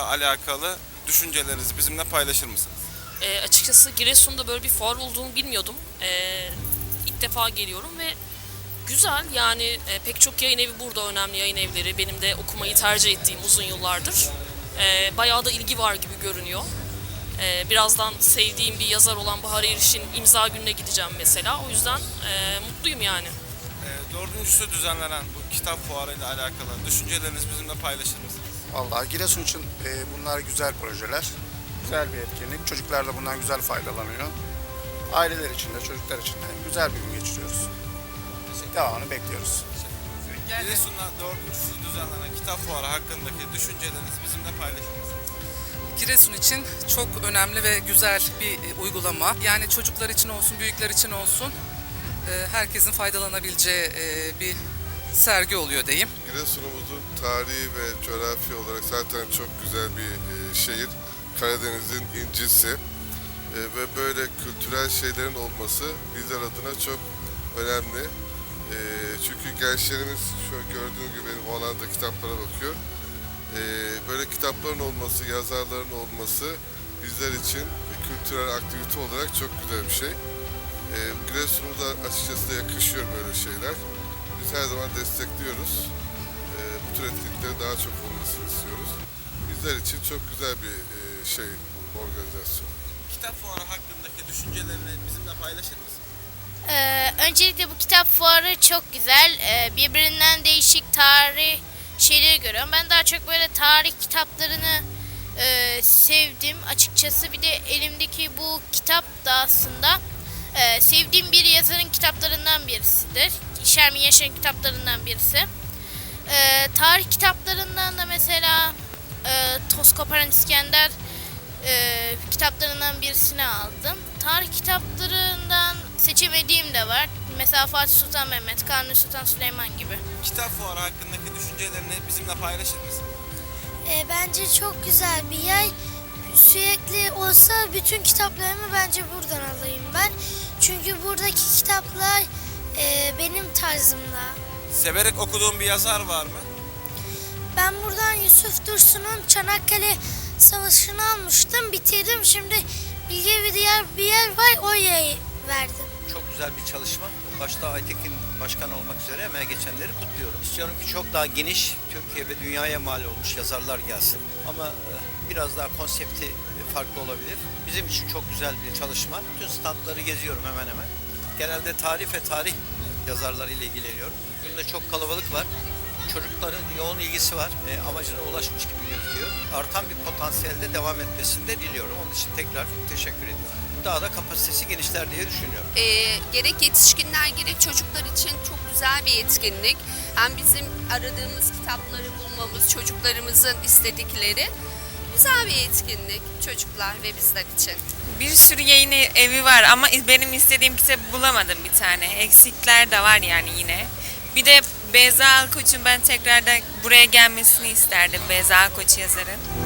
alakalı düşüncelerinizi bizimle paylaşır mısınız? E, açıkçası Giresun'da böyle bir fuar olduğunu bilmiyordum. E, ilk defa geliyorum ve güzel yani e, pek çok yayın evi burada önemli yayın evleri. Benim de okumayı tercih ettiğim uzun yıllardır. E, bayağı da ilgi var gibi görünüyor. E, birazdan sevdiğim bir yazar olan Bahar Eriş'in imza gününe gideceğim mesela. O yüzden e, mutluyum yani. Ee, dördüncüsü düzenlenen bu kitap fuarıyla alakalı düşüncelerinizi bizimle paylaşır mısınız? Vallahi Giresun için e, bunlar güzel projeler. Güzel bir etkinlik. Çocuklar da bundan güzel faydalanıyor. Aileler için de çocuklar için de güzel bir gün geçiriyoruz. Devamını bekliyoruz. Giresun'da dördüncüsü düzenlenen kitap fuarı hakkındaki düşüncelerinizi bizimle paylaşır mısınız? Giresun için çok önemli ve güzel bir uygulama. Yani çocuklar için olsun, büyükler için olsun e, herkesin faydalanabileceği e, bir sergi oluyor diyeyim. Giresun'umuzun tarihi ve coğrafi olarak zaten çok güzel bir e, şehir. Karadeniz'in incisi E, ve böyle kültürel şeylerin olması bizler adına çok önemli. E, çünkü gençlerimiz şöyle gördüğünüz gibi benim oğlan da kitaplara bakıyor. Böyle kitapların olması, yazarların olması bizler için kültürel aktivite olarak çok güzel bir şey. E, Giresun'umuza açıkçası da yakışıyor böyle şeyler. Biz her zaman destekliyoruz. E, bu tür etkinliklerin daha çok olmasını istiyoruz. Bizler için çok güzel bir e, şey bu organizasyon. Kitap fuarı hakkındaki düşüncelerini bizimle paylaşır mısınız? Ee, öncelikle bu kitap fuarı çok güzel. Ee, birbirinden değişik tarih şeyleri görüyorum. Ben daha çok böyle tarih kitaplarını e, sevdim açıkçası. Bir de elimdeki bu kitap da aslında e, sevdiğim bir yazarın kitaplarından birisidir. Şermin Yaşar'ın kitaplarından birisi. Ee, tarih kitaplarından da mesela e, Toz Koparan İskender e, kitaplarından birisini aldım. Tarih kitaplarından seçemediğim de var. Mesela Fatih Sultan Mehmet, Kanuni Sultan Süleyman gibi. Kitap fuarı hakkındaki düşüncelerini bizimle paylaşır mısın? E, bence çok güzel bir yer. Sürekli olsa bütün kitaplarımı bence buradan alayım ben. Çünkü buradaki kitaplar benim tarzımda. Severek okuduğun bir yazar var mı? Ben buradan Yusuf Dursun'un Çanakkale Savaşı'nı almıştım, bitirdim. Şimdi Bilge bir diğer bir yer var, oraya verdim. Çok güzel bir çalışma. Başta Aytekin Başkan olmak üzere emeğe geçenleri kutluyorum. İstiyorum ki çok daha geniş Türkiye ve dünyaya mal olmuş yazarlar gelsin. Ama e, biraz daha konsepti farklı olabilir. Bizim için çok güzel bir çalışma. Bütün standları geziyorum hemen hemen. Genelde tarih ve tarih yazarlarıyla ilgileniyorum. Bugün de çok kalabalık var. Çocukların yoğun ilgisi var. E, amacına ulaşmış gibi gözüküyor. Artan bir potansiyelde devam etmesini de diliyorum. Onun için tekrar teşekkür ediyorum. Daha da kapasitesi genişler diye düşünüyorum. e, gerek yetişkinler gerek çocuklar için çok güzel bir etkinlik. Hem bizim aradığımız kitapları bulmamız, çocuklarımızın istedikleri güzel bir etkinlik çocuklar ve bizler için. Bir sürü yayın evi var ama benim istediğim kitabı bulamadım bir tane. Eksikler de var yani yine. Bir de Beyza Alkoç'un ben tekrardan buraya gelmesini isterdim. Beyza Alkoç yazarın.